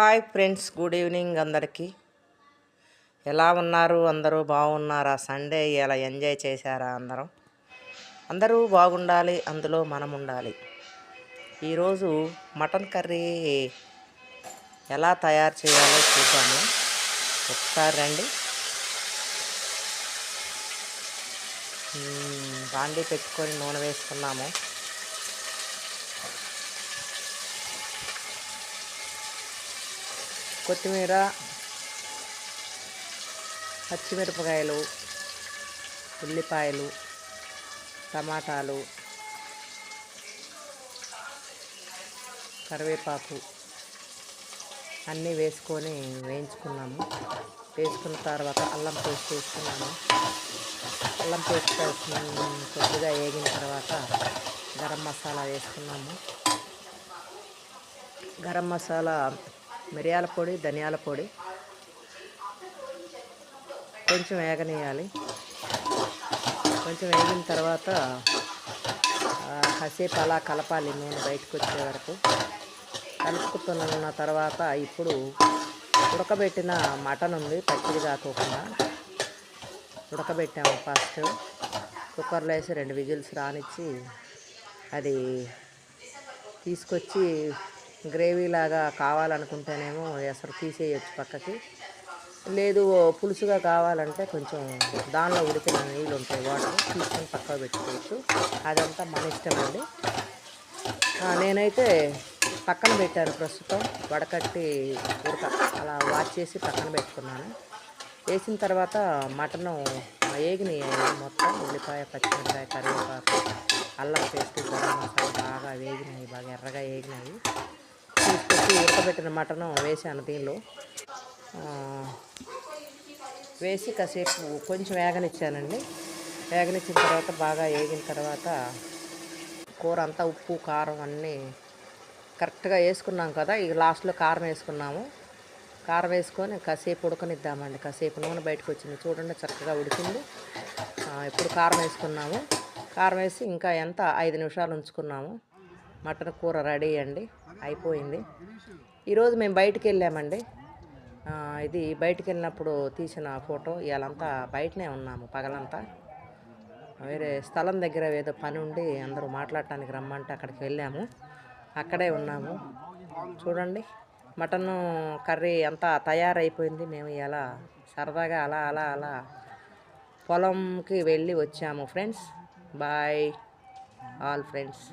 Hi friends good evening అందరికీ. ఎలా ఉన్నారు? అందరూ బాగున్నారా? సండే ఇలా ఎంజాయ్ చేశారా అందరం? అందరూ బాగుండాలి అందులో మనం ఉండాలి. ఈరోజు మటన్ కర్రీ ఎలా తయారు చేయాలో చూద్దాము. ఒకసారి రండి. బాండీ పెట్టుకొని నూనె వేసుకున్నాము. కొత్తిమీర పచ్చిమిరపకాయలు ఉల్లిపాయలు టమాటాలు కరివేపాకు అన్నీ వేసుకొని వేయించుకున్నాము. వేసుకున్న తర్వాత అల్లం పేస్ట్ వేసుకున్నాము. అల్లం పేస్ట్ కొద్దిగా వేగిన తర్వాత గరం మసాలా వేసుకున్నాము. గరం మసాలా మిరియాల పొడి ధనియాల పొడి. కొంచెం వేగనీయాలి కొంచెం వేగిన తర్వాత ఆ, కాసేపు అలా కలపాలి నూనె బయటకు వచ్చే వరకు. కలుపుకుతున్న తర్వాత ఇప్పుడు ఉడకబెట్టిన మటన్ ఉంది పచ్చిది కాకోకుండా. ఉడకబెట్టాము ఫస్ట్. కుక్కర్లో వేసి రెండు విజిల్స్ రానిచ్చి అది తీసుకొచ్చి గ్రేవీ లాగా కావాలనుకుంటేనేమో ఎసరు తీసేయచ్చు పక్కకి. లేదు పులుసుగా కావాలంటే కొంచెం దానిలో ఉడికిన నీళ్ళు ఉంటాయి వాటర్ తీసుకొని పక్కకు పెట్టుకోవచ్చు. అదంతా మన ఇష్టం అండి. నేనైతే పక్కన పెట్టాను ప్రస్తుతం వడకట్టి ఉడక. అలా వాచ్ చేసి పక్కన పెట్టుకున్నాను. వేసిన తర్వాత మటను ఏగినాయి మొత్తం ఉల్లిపాయ పచ్చిమిరపాయ కరివేపాకు అల్లం పేస్ట్ గరం మసాలా బాగా వేగినాయి బాగా ఎర్రగా వేగినాయి తీసుకొచ్చి ఉడకబెట్టిన మటను వేసాను దీనిలో. వేసి కాసేపు కొంచెం వేగనిచ్చానండి. వేగనిచ్చిన తర్వాత బాగా వేగిన తర్వాత కూర అంతా ఉప్పు కారం అన్నీ కరెక్ట్గా వేసుకున్నాం కదా ఇక లాస్ట్లో కారం వేసుకున్నాము. కారం వేసుకొని కాసేపు ఉడకనిద్దామండి. కాసేపు నూనె బయటకు వచ్చింది చూడండి చక్కగా ఉడికింది. ఇప్పుడు కారం వేసుకున్నాము. కారం వేసి ఇంకా ఎంత? ఐదు నిమిషాలు ఉంచుకున్నాము. మటన్ కూర రెడీ అండి. అయిపోయింది. ఈరోజు మేము బయటికి వెళ్ళామండి. ఇది బయటికి వెళ్ళినప్పుడు తీసిన ఫోటో. ఇవాళంతా బయటనే ఉన్నాము పగలంతా. వేరే స్థలం దగ్గర ఏదో పని ఉండి అందరూ మాట్లాడటానికి రమ్మంటే అక్కడికి వెళ్ళాము. అక్కడే ఉన్నాము. చూడండి మటన్ కర్రీ అంతా తయారైపోయింది. మేము ఇలా సరదాగా అలా అలా అలా పొలంకి వెళ్ళి వచ్చాము ఫ్రెండ్స్. Bye all friends.